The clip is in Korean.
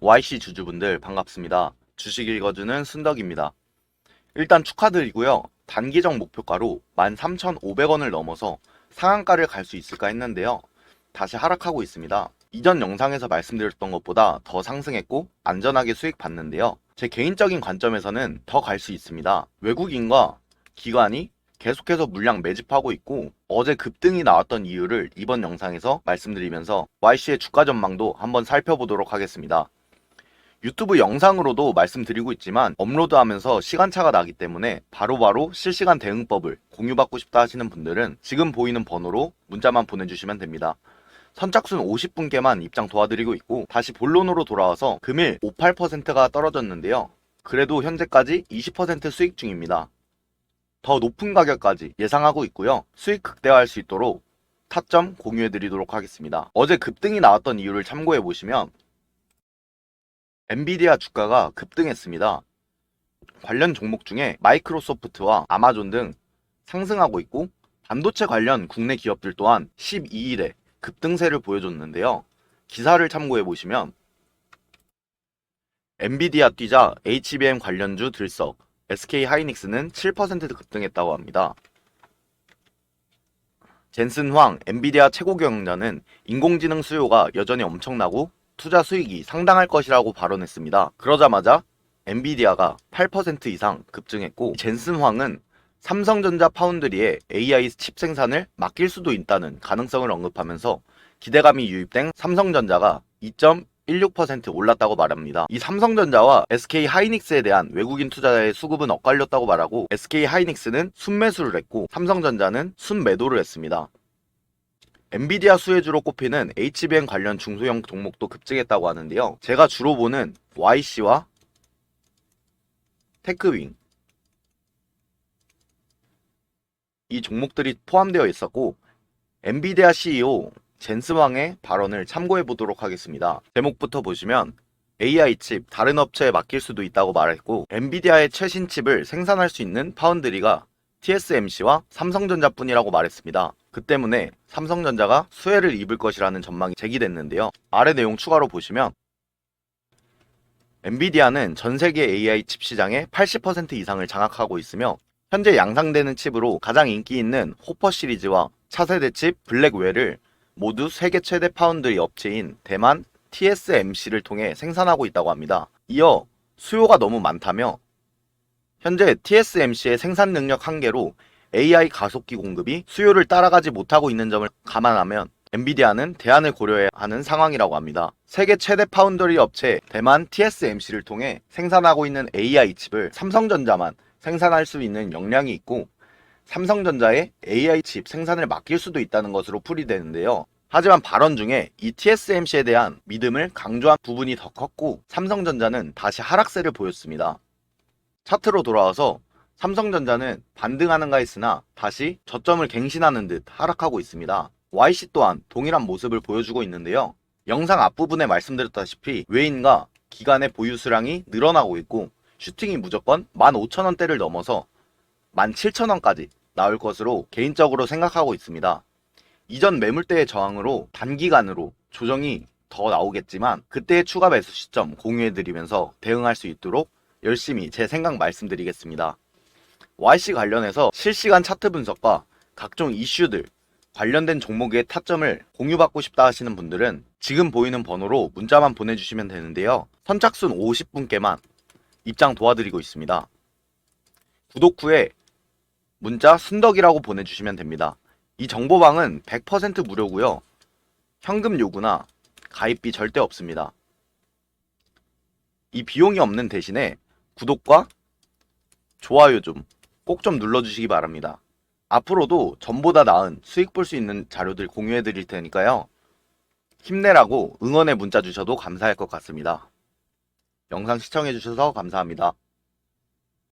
YC 주주분들 반갑습니다. 주식 읽어주는 순덕입니다. 일단 축하드리고요. 단기적 목표가로 13,500원을 넘어서 상한가를 갈 수 있을까 했는데요. 다시 하락하고 있습니다. 이전 영상에서 말씀드렸던 것보다 더 상승했고 안전하게 수익 봤는데요. 제 개인적인 관점에서는 더 갈 수 있습니다. 외국인과 기관이 계속해서 물량 매집하고 있고 어제 급등이 나왔던 이유를 이번 영상에서 말씀드리면서 YC의 주가 전망도 한번 살펴보도록 하겠습니다. 유튜브 영상으로도 말씀드리고 있지만 업로드하면서 시간차가 나기 때문에 바로 바로 실시간 대응법을 공유받고 싶다 하시는 분들은 지금 보이는 번호로 문자만 보내주시면 됩니다. 선착순 50분께만 입장 도와드리고 있고 다시 본론으로 돌아와서 금일 58%가 떨어졌는데요. 그래도 현재까지 20% 수익 중입니다. 더 높은 가격까지 예상하고 있고요. 수익 극대화할 수 있도록 타점 공유해 드리도록 하겠습니다. 어제 급등이 나왔던 이유를 참고해 보시면 엔비디아 주가가 급등했습니다. 관련 종목 중에 마이크로소프트와 아마존 등 상승하고 있고 반도체 관련 국내 기업들 또한 12일에 급등세를 보여줬는데요. 기사를 참고해 보시면 엔비디아 뛰자 HBM 관련주 들썩, SK 하이닉스는 7% 급등했다고 합니다. 젠슨 황 엔비디아 최고 경영자는 인공지능 수요가 여전히 엄청나고 투자 수익이 상당할 것이라고 발언했습니다. 그러자마자 엔비디아가 8% 이상 급증했고 젠슨 황은 삼성전자 파운드리의 AI 칩 생산을 맡길 수도 있다는 가능성을 언급하면서 기대감이 유입된 삼성전자가 2.16% 올랐다고 말합니다. 이 삼성전자와 SK 하이닉스에 대한 외국인 투자자의 수급은 엇갈렸다고 말하고 SK 하이닉스는 순매수를 했고 삼성전자는 순매도를 했습니다. 엔비디아 수혜주로 꼽히는 HBM 관련 중소형 종목도 급증했다고 하는데요. 제가 주로 보는 YC와 테크윙 이 종목들이 포함되어 있었고 엔비디아 CEO 젠스왕의 발언을 참고해 보도록 하겠습니다. 제목부터 보시면 AI 칩 다른 업체에 맡길 수도 있다고 말했고 엔비디아의 최신 칩을 생산할 수 있는 파운드리가 TSMC와 삼성전자뿐이라고 말했습니다. 그 때문에 삼성전자가 수혜를 입을 것이라는 전망이 제기됐는데요. 아래 내용 추가로 보시면 엔비디아는 전 세계 AI 칩 시장의 80% 이상을 장악하고 있으며 현재 양상되는 칩으로 가장 인기 있는 호퍼 시리즈와 차세대 칩 블랙웰을 모두 세계 최대 파운드리 업체인 대만 TSMC를 통해 생산하고 있다고 합니다. 이어 수요가 너무 많다며 현재 TSMC의 생산 능력 한계로 AI 가속기 공급이 수요를 따라가지 못하고 있는 점을 감안하면 엔비디아는 대안을 고려해야 하는 상황이라고 합니다. 세계 최대 파운더리 업체 대만 TSMC를 통해 생산하고 있는 AI 칩을 삼성전자만 생산할 수 있는 역량이 있고 삼성전자의 AI 칩 생산을 맡길 수도 있다는 것으로 풀이되는데요. 하지만 발언 중에 이 TSMC에 대한 믿음을 강조한 부분이 더 컸고 삼성전자는 다시 하락세를 보였습니다. 차트로 돌아와서 삼성전자는 반등하는가 했으나 다시 저점을 갱신하는 듯 하락하고 있습니다. YC 또한 동일한 모습을 보여주고 있는데요. 영상 앞부분에 말씀드렸다시피 외인과 기관의 보유 수량이 늘어나고 있고 슈팅이 무조건 15,000원대를 넘어서 17,000원까지 나올 것으로 개인적으로 생각하고 있습니다. 이전 매물대의 저항으로 단기간으로 조정이 더 나오겠지만 그때의 추가 매수 시점 공유해드리면서 대응할 수 있도록 열심히 제 생각 말씀드리겠습니다. YC 관련해서 실시간 차트 분석과 각종 이슈들 관련된 종목의 타점을 공유받고 싶다 하시는 분들은 지금 보이는 번호로 문자만 보내주시면 되는데요. 선착순 50분께만 입장 도와드리고 있습니다. 구독 후에 문자 순덕이라고 보내주시면 됩니다. 이 정보방은 100% 무료고요. 현금 요구나 가입비 절대 없습니다. 이 비용이 없는 대신에 구독과 좋아요 좀 꼭 좀 눌러주시기 바랍니다. 앞으로도 전보다 나은 수익 볼 수 있는 자료들 공유해 드릴 테니까요. 힘내라고 응원의 문자 주셔도 감사할 것 같습니다. 영상 시청해 주셔서 감사합니다.